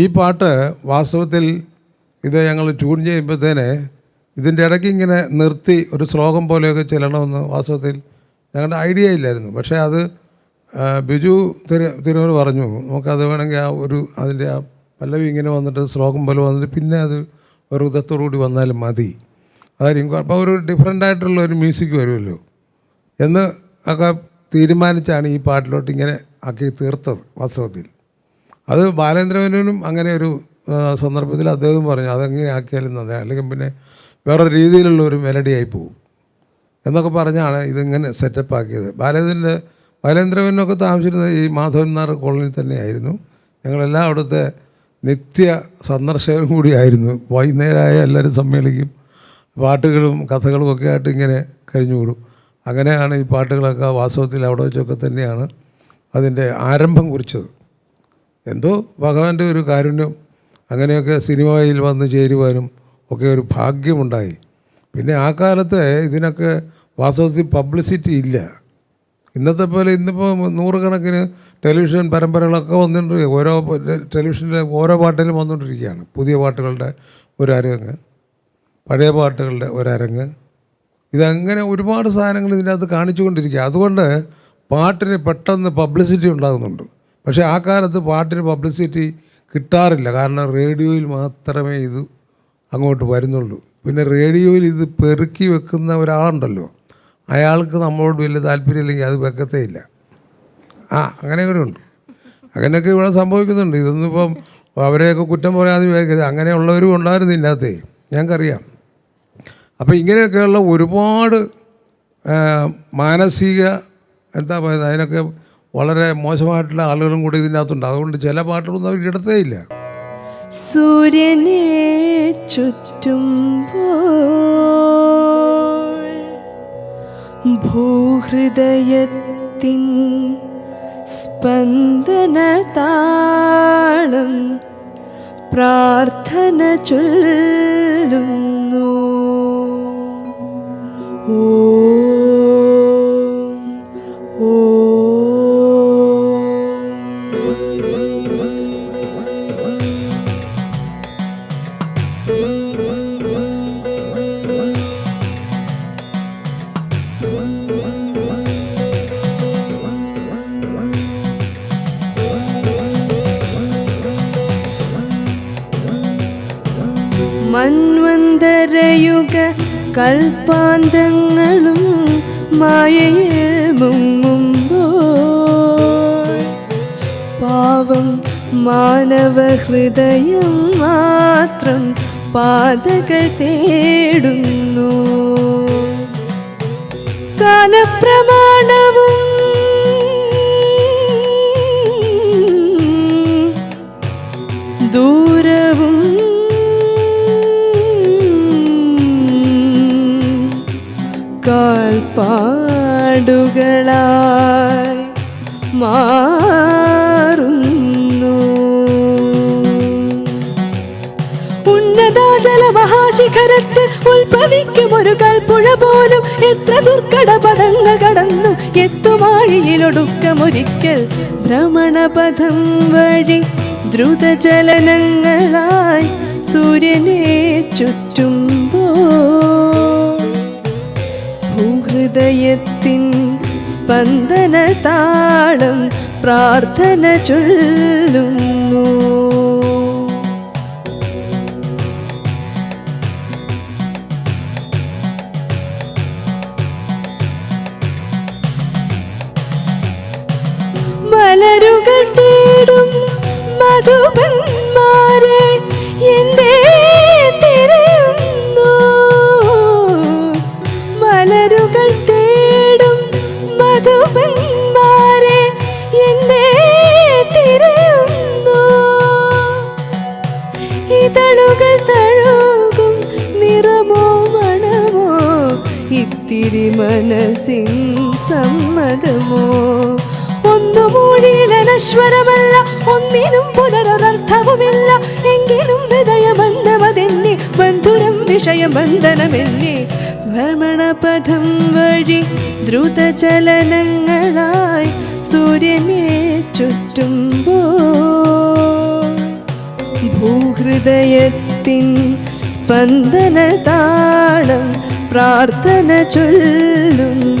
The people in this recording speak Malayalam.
ഈ പാട്ട് വാസ്തവത്തിൽ ഇത് ഞങ്ങൾ ട്യൂൺ ചെയ്യുമ്പോഴത്തേന് ഇതിന്റെ ഇടയ്ക്ക് ഇങ്ങനെ നിർത്തി ഒരു ശ്ലോകം പോലെയൊക്കെ ചെല്ലണമെന്ന് വാസ്തവത്തിൽ ഞങ്ങളുടെ ഐഡിയ ഇല്ലായിരുന്നു. പക്ഷേ അത് ബിജു തിരു തിരുവർ പറഞ്ഞു നമുക്കത് വേണമെങ്കിൽ ആ ഒരു അതിന്റെ ആ പല്ലവി ഇങ്ങനെ വന്നിട്ട് ശ്ലോകം പോലെ വന്നിട്ട് പിന്നെ അത് ഒരു ഉദത്തോടുകൂടി വന്നാലും മതി. അതായിരിക്കും അപ്പോൾ ഒരു ഡിഫറെന്റ് ആയിട്ടുള്ള ഒരു മ്യൂസിക് വരുമല്ലോ. എന്ന് ഒക്കെ തീരുമാനിച്ചാണ് ഈ പാട്ടിലോട്ട് ഇങ്ങനെ ആക്കി തീർത്തത് വാസ്തവത്തിൽ. അത് ബാലേന്ദ്രമേനോനും അങ്ങനെ ഒരു സന്ദർഭത്തിൽ അദ്ദേഹം പറഞ്ഞു അതെങ്ങനെ ആക്കിയാലും നന്നായി. അല്ലെങ്കിൽ പിന്നെ വേറെ രീതിയിലുള്ള ഒരു മെലഡിയായി പോകും. എന്നൊക്കെ പറഞ്ഞാണ് ഇതിങ്ങനെ സെറ്റപ്പ് ആക്കിയത്. ബാലേന്ദ്രന്റെ ബാലേന്ദ്രമേനൊക്കെ താമസിച്ചിരുന്നത് ഈ മാധവൻ നാർ കോളനിയിൽ തന്നെയായിരുന്നു. ഞങ്ങളെല്ലാം അവിടുത്തെ നിത്യ സന്ദർശകരും കൂടിയായിരുന്നു വൈകുന്നേരമായ എല്ലാവരും സമ്മേളിക്കും പാട്ടുകളും കഥകളും ഒക്കെ ആയിട്ട് ഇങ്ങനെ കഴിഞ്ഞുകൂടും. അങ്ങനെയാണ് ഈ പാട്ടുകളൊക്കെ വാസ്തവത്തിൽ അവിടെ വെച്ചൊക്കെ തന്നെയാണ് അതിന്റെ ആരംഭം കുറിച്ചത്. എന്തോ ഭഗവാന്റെ ഒരു കാരുണ്യം അങ്ങനെയൊക്കെ സിനിമയിൽ വന്ന് ചേരുവാനും ഒക്കെ ഒരു ഭാഗ്യമുണ്ടായി. പിന്നെ ആ കാലത്ത് ഇതിനൊക്കെ വാസ്തവത്തിൽ പബ്ലിസിറ്റി ഇല്ല. ഇന്നത്തെ പോലെ ഇന്നിപ്പോൾ നൂറുകണക്കിന് ടെലിവിഷൻ പരമ്പരകളൊക്കെ വന്നിട്ടുണ്ട് ഓരോ ടെലിവിഷനിലെ ഓരോ പാട്ടിലും വന്നുകൊണ്ടിരിക്കുകയാണ് പുതിയ പാട്ടുകളുടെ ഒരു അരങ്ങ് പഴയ പാട്ടുകളുടെ ഒരരങ്ങ് ഇതങ്ങനെ ഒരുപാട് സാധനങ്ങൾ ഇതിനകത്ത് കാണിച്ചുകൊണ്ടിരിക്കുക. അതുകൊണ്ട് പാട്ടിന് പെട്ടെന്ന് പബ്ലിസിറ്റി ഉണ്ടാകുന്നുണ്ട്. പക്ഷേ ആ കാലത്ത് പാട്ടിന് പബ്ലിസിറ്റി കിട്ടാറില്ല. കാരണം റേഡിയോയിൽ മാത്രമേ ഇത് അങ്ങോട്ട് വരുന്നുള്ളൂ. പിന്നെ റേഡിയോയിൽ ഇത് പെറുക്കി വെക്കുന്ന ഒരാളുണ്ടല്ലോ. അയാൾക്ക് നമ്മളോട് വലിയ താല്പര്യമില്ലെങ്കിൽ അത് വെക്കത്തേ ഇല്ല. ആ അങ്ങനെ ഉണ്ട്. അങ്ങനെയൊക്കെ ഇവിടെ സംഭവിക്കുന്നുണ്ട്. ഇതൊന്നും ഇപ്പം അവരെയൊക്കെ കുറ്റം പറയാതെ വിചാരിക്കരുത്. അങ്ങനെയുള്ളവരും ഉണ്ടായിരുന്നു ഇതിനകത്തേ ഞങ്ങൾക്കറിയാം. അപ്പോൾ ഇങ്ങനെയൊക്കെയുള്ള ഒരുപാട് മാനസിക എന്താ പറയുന്നത് അതിനൊക്കെ വളരെ മോശമായിട്ടുള്ള ആളുകളും കൂടി ഇതിനകത്തുണ്ട്. അതുകൊണ്ട് ചില പാട്ടുകളൊന്നും അവർ ഇടത്തേ ഇല്ല. സൂര്യനെ ചുറ്റും ഭൂഹൃദയത്തിൻ സ്പന്ദന താളം പ്രാർത്ഥന ചൊല്ലുന്നു. Oh. കൽപ്പാന്തങ്ങളും മായയിൽ മുങ്ങുമ്പോൾ പാവം മാനവ ഹൃദയം മാത്രം പാതകൾ തേടുന്നു. കാലപ്രമാണവും കാൽപ്പാടുകളായി മാറുന്നു. ഉന്നതാചല മഹാശിഖരത്തിൽ ഉത്ഭവിക്കും ഒരു കൽപ്പുഴ പോലും. എത്ര ദുർഘട പദങ്ങൾ കടന്നു. എത്തുമാഴിയിലൊടുക്കമൊരിക്കൽ ഭ്രമണപഥം വഴി ദ്രുതചലനങ്ങളായി സൂര്യനെ ചുറ്റുമ്പോൾ ഭൂഹൃദയത്തിൻ സ്പന്ദന താളം പ്രാർത്ഥന ചൊല്ലുന്നു. മലരുകൾ തേടും മധുപന്മാരെ ഇത്തിരി മനസ്സിൻ സമ്മതമോ? ഒന്നു മൂഴിയിൽ അനശ്വരമല്ല ഒന്നിനും പുനരർത്ഥവുമില്ല എങ്കിലും ഹൃദയബന്ധമതെന്നെ ബന്ധുരം വിഷയബന്ധനമെന്നെ ഭ്രമണപഥം വഴി ദ്രുതചലനങ്ങളായി സൂര്യനെ ചുറ്റുമ്പോൾ ഭൂഹൃദയത്തിൻ സ്പന്ദന താളം പ്രാർത്ഥന ചൊല്ലുന്നു.